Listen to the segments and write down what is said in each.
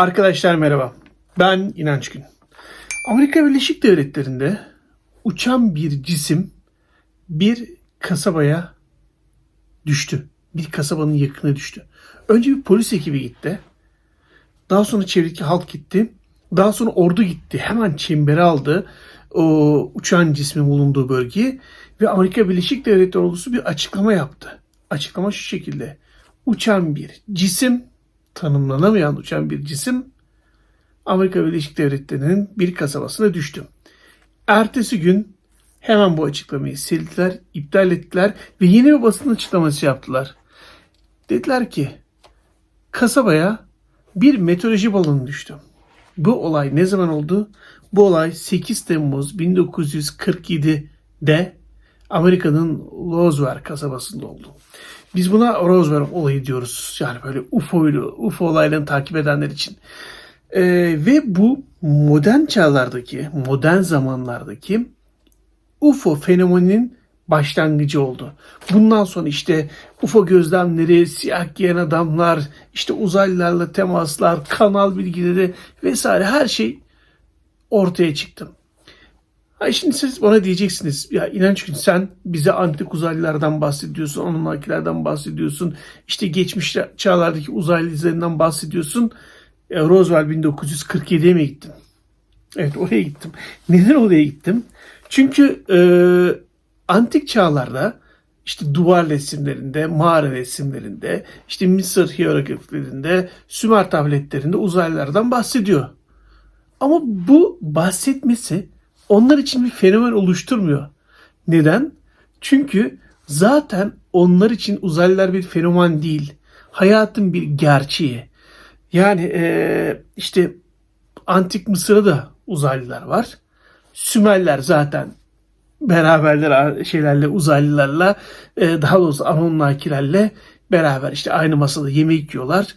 Arkadaşlar merhaba. Ben İnanç Gün. Amerika Birleşik Devletleri'nde uçan bir cisim bir kasabaya düştü. Bir kasabanın yakınına düştü. Önce bir polis ekibi gitti. Daha sonra çevredeki halk gitti. Daha sonra ordu gitti. Hemen çembere aldı o uçan cismin bulunduğu bölgeyi ve Amerika Birleşik Devletleri ordusu bir açıklama yaptı. Açıklama şu şekilde. Uçan bir cisim, tanımlanamayan uçan bir cisim Amerika Birleşik Devletleri'nin bir kasabasına düştü. Ertesi gün hemen bu açıklamayı sildiler, iptal ettiler ve yeni bir basın açıklaması yaptılar. Dediler ki kasabaya bir meteoroloji balonu düştü. Bu olay ne zaman oldu? Bu olay 8 Temmuz 1947'de Amerika'nın Roswell kasabasında oldu. Biz buna Roswell olayı diyoruz. Yani böyle UFO'ylu, UFO olaylarını takip edenler için. Ee, ve bu modern çağlardaki, modern zamanlardaki UFO fenomeninin başlangıcı oldu. Bundan sonra işte UFO gözlemleri, siyah giyen adamlar, işte uzaylılarla temaslar, kanal bilgileri vesaire her şey ortaya çıktı. Ha şimdi siz bana diyeceksiniz ya inanç gün sen bize antik uzaylılardan bahsediyorsun, Anunnakilerden bahsediyorsun, işte geçmiş çağlardaki uzaylı izlerinden bahsediyorsun. E, Roswell 1947'ye mi gittin? Evet oraya gittim. Neden oraya gittim? Çünkü e, antik çağlarda işte duvar resimlerinde, mağara resimlerinde, işte Mısır hierogliflerinde, Sümer tabletlerinde uzaylılardan bahsediyor. Ama bu bahsetmesi onlar için bir fenomen oluşturmuyor. Neden? Çünkü zaten onlar için uzaylılar bir fenomen değil. Hayatın bir gerçeği. Yani eee, işte antik Mısır'da da uzaylılar var. Sümerler zaten beraberler şeylerle uzaylılarla e, daha doğrusu Anunnakilerle beraber işte aynı masada yemek yiyorlar.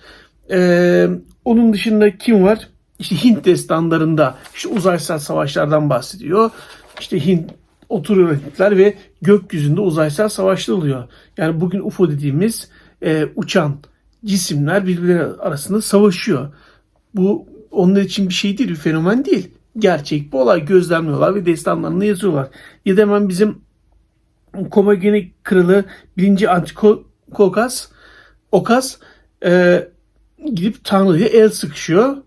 E, onun dışında kim var? İşte Hint destanlarında işte uzaysal savaşlardan bahsediyor. İşte Hint oturuyor Hintler ve gökyüzünde uzaysal savaşlar oluyor. Yani bugün UFO dediğimiz e, uçan cisimler birbirleri arasında savaşıyor. Bu onlar için bir şey değil, bir fenomen değil. Gerçek bu olay gözlemliyorlar ve destanlarını yazıyorlar. Ya da hemen bizim Komagene kralı 1. Antikokas Okas e, gidip Tanrı'ya el sıkışıyor.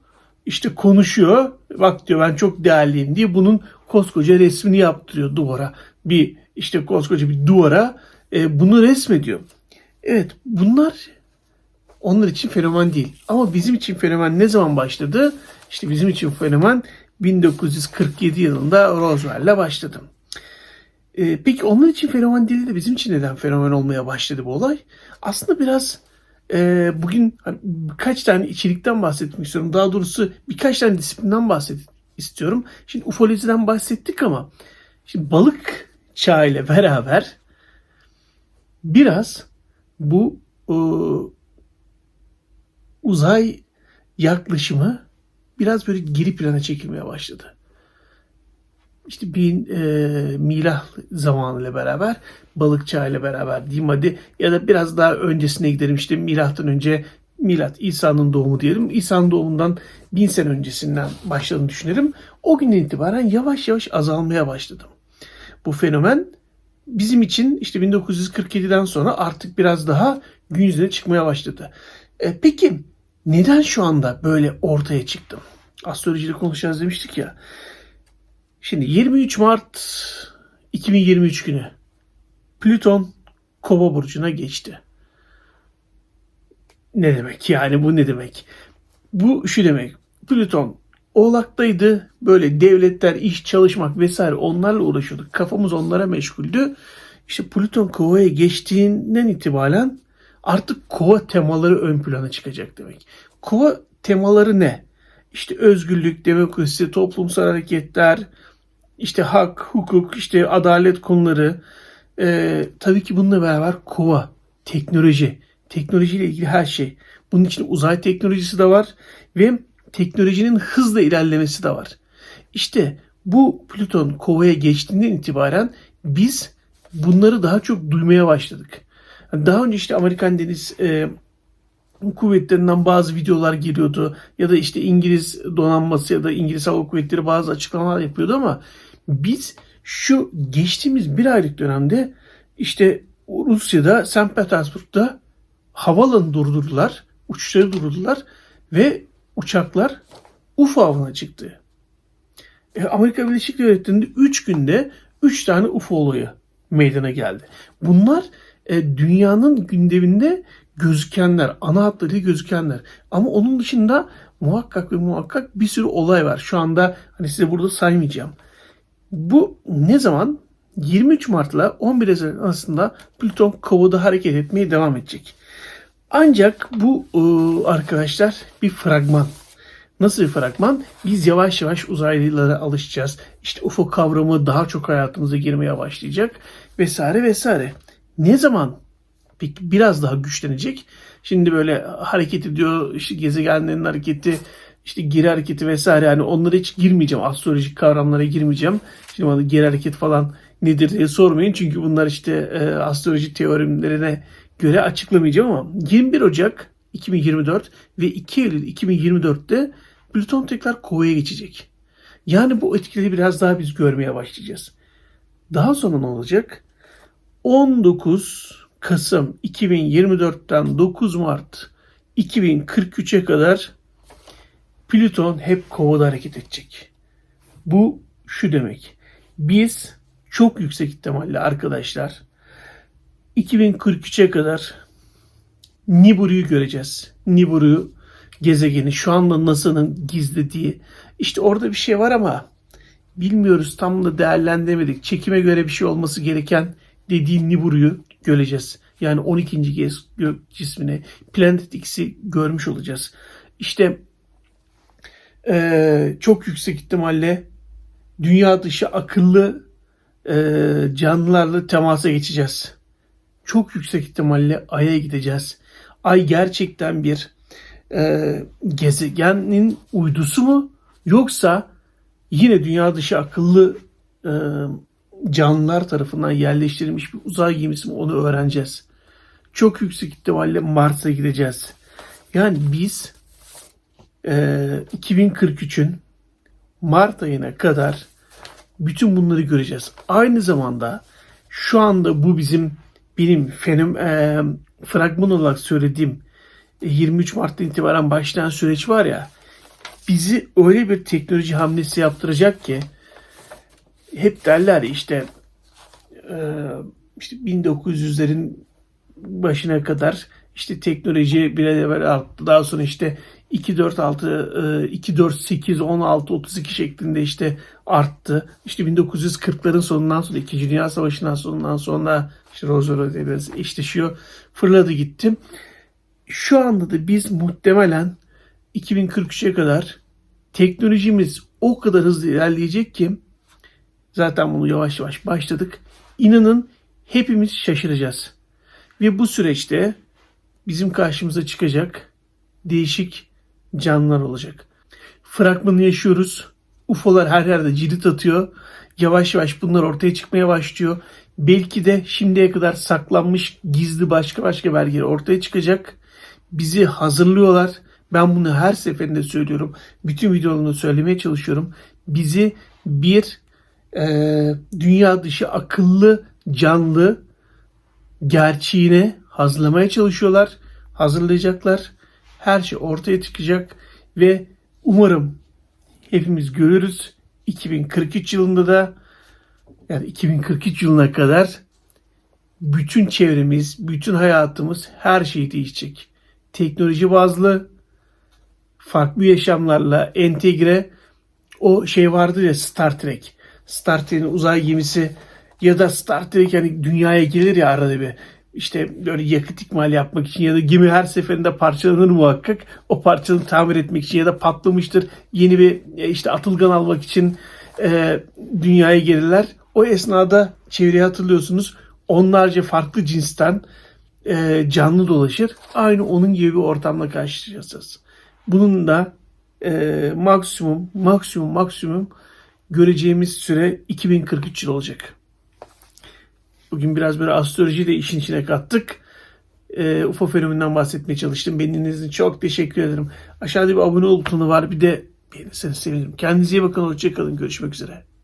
İşte konuşuyor. Bak diyor ben çok değerliyim diye bunun koskoca resmini yaptırıyor duvara. Bir işte koskoca bir duvara e, bunu resmediyor. Evet bunlar onlar için fenomen değil. Ama bizim için fenomen ne zaman başladı? İşte bizim için fenomen 1947 yılında Roswell'le başladı. Ee, peki onlar için fenomen değil de bizim için neden fenomen olmaya başladı bu olay? Aslında biraz e, bugün hani, birkaç tane içerikten bahsetmek istiyorum. Daha doğrusu birkaç tane disiplinden bahsetmek istiyorum. Şimdi ufolojiden bahsettik ama şimdi balık çağı ile beraber biraz bu e, uzay yaklaşımı biraz böyle geri plana çekilmeye başladı. İşte bir e, milah zamanıyla beraber balık çağı ile beraber diyeyim hadi ya da biraz daha öncesine gidelim işte milattan önce milat İsa'nın doğumu diyelim. İsa'nın doğumundan bin sene öncesinden başladığını düşünelim. O günden itibaren yavaş yavaş azalmaya başladı. Bu fenomen bizim için işte 1947'den sonra artık biraz daha gün yüzüne çıkmaya başladı. E, peki neden şu anda böyle ortaya çıktım? Astrolojide konuşacağız demiştik ya. Şimdi 23 Mart 2023 günü Plüton Kova burcuna geçti. Ne demek yani bu ne demek? Bu şu demek. Plüton Oğlak'taydı. Böyle devletler, iş, çalışmak vesaire onlarla uğraşıyorduk. Kafamız onlara meşguldü. İşte Plüton Kova'ya geçtiğinden itibaren artık kova temaları ön plana çıkacak demek. Kova temaları ne? İşte özgürlük, demokrasi, toplumsal hareketler, işte hak, hukuk, işte adalet konuları. Ee, tabii ki bununla beraber kova, teknoloji, teknolojiyle ilgili her şey. Bunun için uzay teknolojisi de var ve teknolojinin hızla ilerlemesi de var. İşte bu Plüton kovaya geçtiğinden itibaren biz bunları daha çok duymaya başladık. Daha önce işte Amerikan Deniz e, kuvvetlerinden bazı videolar geliyordu ya da işte İngiliz donanması ya da İngiliz Hava Kuvvetleri bazı açıklamalar yapıyordu ama biz şu geçtiğimiz bir aylık dönemde işte Rusya'da St. Petersburg'da havalanı durdurdular, uçuşları durdurdular ve uçaklar UFO avına çıktı. E, Amerika Birleşik Devletleri'nde 3 günde 3 tane UFO olayı meydana geldi. Bunlar e, dünyanın gündeminde gözükenler, ana hatlarıyla gözükenler. Ama onun dışında muhakkak ve muhakkak bir sürü olay var. Şu anda hani size burada saymayacağım. Bu ne zaman? 23 Mart ile 11 Haziran arasında Plüton kovada hareket etmeye devam edecek. Ancak bu e, arkadaşlar bir fragman. Nasıl bir fragman? Biz yavaş yavaş uzaylılara alışacağız. İşte UFO kavramı daha çok hayatımıza girmeye başlayacak vesaire vesaire. Ne zaman biraz daha güçlenecek? Şimdi böyle hareket ediyor işte gezegenlerin hareketi işte geri hareketi vesaire yani onlara hiç girmeyeceğim. Astrolojik kavramlara girmeyeceğim. Şimdi bana geri hareket falan nedir diye sormayın. Çünkü bunlar işte e, astroloji teorimlerine göre açıklamayacağım ama 21 Ocak 2024 ve 2 Eylül 2024'te Plüton tekrar Kova'ya geçecek. Yani bu etkileri biraz daha biz görmeye başlayacağız. Daha sonra ne olacak? 19 Kasım 2024'ten 9 Mart 2043'e kadar Plüton hep Kova'da hareket edecek. Bu şu demek. Biz çok yüksek ihtimalle arkadaşlar 2043'e kadar Nibiru'yu göreceğiz. Nibiru gezegeni şu anda NASA'nın gizlediği. İşte orada bir şey var ama bilmiyoruz tam da değerlendiremedik. Çekime göre bir şey olması gereken dediği Nibiru'yu göreceğiz. Yani 12. gez gök cismini Planet X'i görmüş olacağız. İşte eee, çok yüksek ihtimalle dünya dışı akıllı eee, canlılarla temasa geçeceğiz. Çok yüksek ihtimalle Ay'a gideceğiz. Ay gerçekten bir eee, gezegenin uydusu mu yoksa yine dünya dışı akıllı eee, canlılar tarafından yerleştirilmiş bir uzay gemisi mi onu öğreneceğiz. Çok yüksek ihtimalle Mars'a gideceğiz. Yani biz eee 2043'ün Mart ayına kadar bütün bunları göreceğiz. Aynı zamanda şu anda bu bizim benim fenom, eee, fragman olarak söylediğim e, 23 Mart'tan itibaren başlayan süreç var ya bizi öyle bir teknoloji hamlesi yaptıracak ki hep derler işte e, işte 1900'lerin başına kadar işte teknoloji bir evvel arttı. Daha sonra işte 246 248 16 32 şeklinde işte arttı. İşte 1940'ların sonundan sonra 2. Dünya Savaşı'ndan sonundan sonra işte Roosevelt biraz eşleşiyor. Fırladı gitti. Şu anda da biz muhtemelen 2043'e kadar teknolojimiz o kadar hızlı ilerleyecek ki zaten bunu yavaş yavaş başladık. İnanın hepimiz şaşıracağız. Ve bu süreçte bizim karşımıza çıkacak değişik canlılar olacak. Fragmanı yaşıyoruz. UFO'lar her yerde cirit atıyor. Yavaş yavaş bunlar ortaya çıkmaya başlıyor. Belki de şimdiye kadar saklanmış gizli başka başka belgeler ortaya çıkacak. Bizi hazırlıyorlar. Ben bunu her seferinde söylüyorum. Bütün videolarımda söylemeye çalışıyorum. Bizi bir e, dünya dışı akıllı canlı gerçeğine hazırlamaya çalışıyorlar. Hazırlayacaklar. Her şey ortaya çıkacak ve umarım hepimiz görürüz. 2043 yılında da yani 2043 yılına kadar bütün çevremiz, bütün hayatımız her şey değişecek. Teknoloji bazlı farklı yaşamlarla entegre o şey vardır ya Star Trek. Star Trek'in uzay gemisi ya da Star Trek yani dünyaya gelir ya arada bir işte böyle yakıt ikmal yapmak için ya da gemi her seferinde parçalanır muhakkak. O parçanı tamir etmek için ya da patlamıştır. Yeni bir e, işte atılgan almak için e, dünyaya gelirler. O esnada çevreyi hatırlıyorsunuz. Onlarca farklı cinsten e, canlı dolaşır. Aynı onun gibi bir ortamla karşılaşacağız. Bunun da e, maksimum maksimum maksimum göreceğimiz süre 2043 yıl olacak. Bugün biraz böyle astrolojiyi de işin içine kattık. e, UFO fenomeninden bahsetmeye çalıştım. Beni dinlediğiniz için çok teşekkür ederim. Aşağıda bir abone ol butonu var. Bir de beğenirseniz sevinirim. Kendinize iyi bakın. Hoşçakalın. Görüşmek üzere.